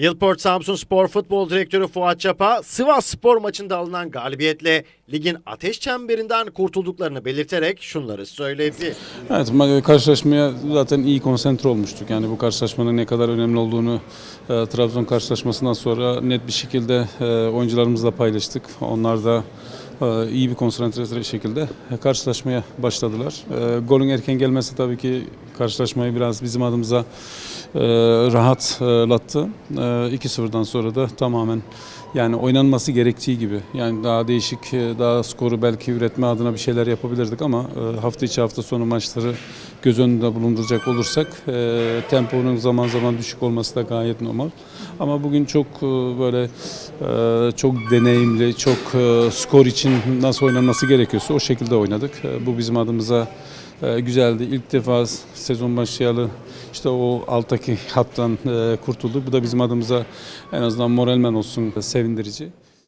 Yılport Samsun Spor Futbol Direktörü Fuat Çapa, Sivas Spor maçında alınan galibiyetle ligin ateş çemberinden kurtulduklarını belirterek şunları söyledi. Evet, ma- karşılaşmaya zaten iyi konsantre olmuştuk. Yani bu karşılaşmanın ne kadar önemli olduğunu e, Trabzon karşılaşmasından sonra net bir şekilde e, oyuncularımızla paylaştık. Onlar da iyi bir konsantre şekilde karşılaşmaya başladılar. E, golün erken gelmesi tabii ki karşılaşmayı biraz bizim adımıza e, rahatlattı. E, 2-0'dan sonra da tamamen yani oynanması gerektiği gibi. Yani daha değişik, e, daha skoru belki üretme adına bir şeyler yapabilirdik ama e, hafta içi hafta sonu maçları göz önünde bulunduracak olursak temponun zaman zaman düşük olması da gayet normal. Ama bugün çok böyle çok deneyimli, çok skor için nasıl oynanması gerekiyorsa o şekilde oynadık. E, bu bizim adımıza e, güzeldi. İlk defa sezon başlayalı işte o alttaki hattan e, kurtulduk. Bu da bizim adımıza en azından moralmen olsun sevindirici.